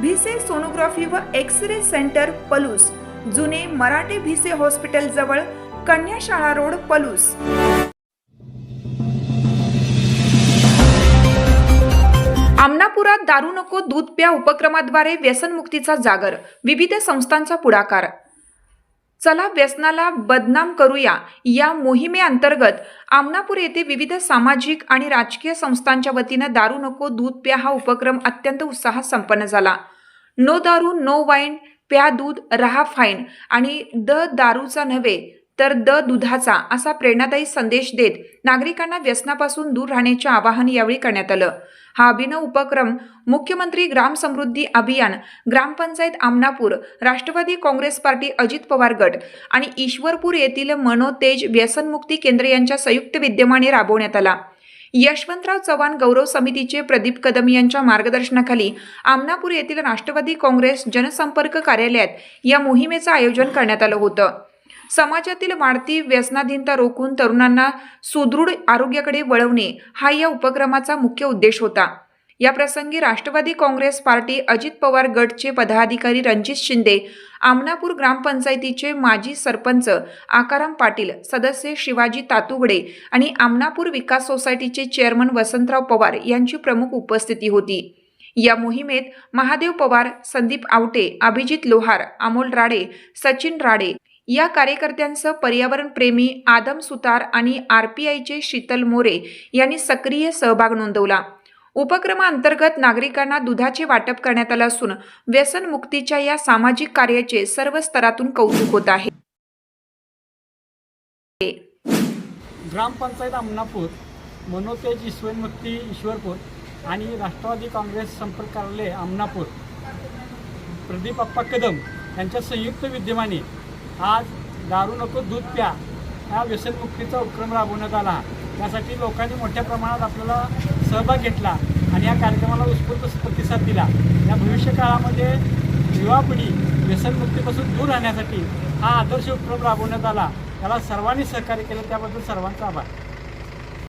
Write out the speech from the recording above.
Bhise sonography व X ray centre Palus. जुने मराठे Bhise hospital जवळ कन्याशाळा रोड पलूस. आमनापुरात दारू नको दूध प्या उपक्रमाद्वारे व्यसनमुक्तीचा जागर. विविध संस्थांचा पुढाकार. चला व्यसनाला बदनाम करूया. या मोहिमेअंतर्गत आमनापूर येथे विविध सामाजिक आणि राजकीय संस्थांच्या वतीनं दारू नको दूध प्या हा उपक्रम अत्यंत उत्साहात संपन्न झाला. नो दारू नो वाईन प्या दूध रहा फाईन आणि द दारूचा नव्हे तर द दुधाचा असा प्रेरणादायी संदेश देत नागरिकांना व्यसनापासून दूर राहण्याचे आवाहन यावेळी करण्यात आलं. हा अभिनव उपक्रम मुख्यमंत्री ग्राम समृद्धी अभियान ग्रामपंचायत आमनापूर राष्ट्रवादी काँग्रेस पार्टी अजित पवार गट आणि ईश्वरपूर येथील मनोतेज व्यसनमुक्ती केंद्र यांच्या संयुक्त विद्यमाने राबवण्यात आला. यशवंतराव चव्हाण गौरव समितीचे प्रदीप कदम यांच्या मार्गदर्शनाखाली आमनापूर येथील राष्ट्रवादी काँग्रेस जनसंपर्क कार्यालयात या मोहिमेचं आयोजन करण्यात आलं होतं. समाजातील वाढती व्यसनाधीनता रोखून तरुणांना सुदृढ आरोग्याकडे वळवणे हा या उपक्रमाचा मुख्य उद्देश होता. या प्रसंगी राष्ट्रवादी काँग्रेस पार्टी अजित पवार गटचे पदाधिकारी रणजित शिंदे आमनापूर ग्रामपंचायतीचे माजी सरपंच आकाराम पाटील सदस्य शिवाजी तातुगडे आणि आमनापूर विकास सोसायटीचे चेअरमन वसंतराव पवार यांची प्रमुख उपस्थिती होती. या मोहिमेत महादेव पवार संदीप आवटे अभिजित लोहार अमोल राडे सचिन राडे या कार्यकर्त्यांसह पर्यावरणप्रेमी आदम सुतार आणि आर पी आयचे शीतल मोरे यांनी सक्रिय सहभाग नोंदवला. उपक्रमाअंतर्गत नागरिकांना दुधाचे वाटप करण्यात आलं असून व्यसनमुक्तीच्या या सामाजिक कार्याचे सर्व स्तरातून कौतुक होत आहे. ग्रामपंचायत अमनापूर मनोतेज ईश्वरमुक्ती ईश्वरपूर आणि राष्ट्रवादी काँग्रेस संपर्क कार्यालय अमनापूर. प्रदीप अप्पा कदम यांच्या संयुक्त विद्यमाने आज दारू नको दूध प्या. हा व्यसनमुक्तीचा उपक्रम राबवण्यात आला. त्यासाठी लोकांनी मोठ्या प्रमाणात आपल्याला सहभाग घेतला आणि या कार्यक्रमाला उत्स्फूर्त प्रतिसाद दिला. या भविष्य काळामध्ये युवा पिढी व्यसनमुक्तीपासून दूर राहण्यासाठी हा आदर्श उपक्रम राबवण्यात आला. त्याला सर्वांनी सहकार्य केलं त्याबद्दल सर्वांचा आभार.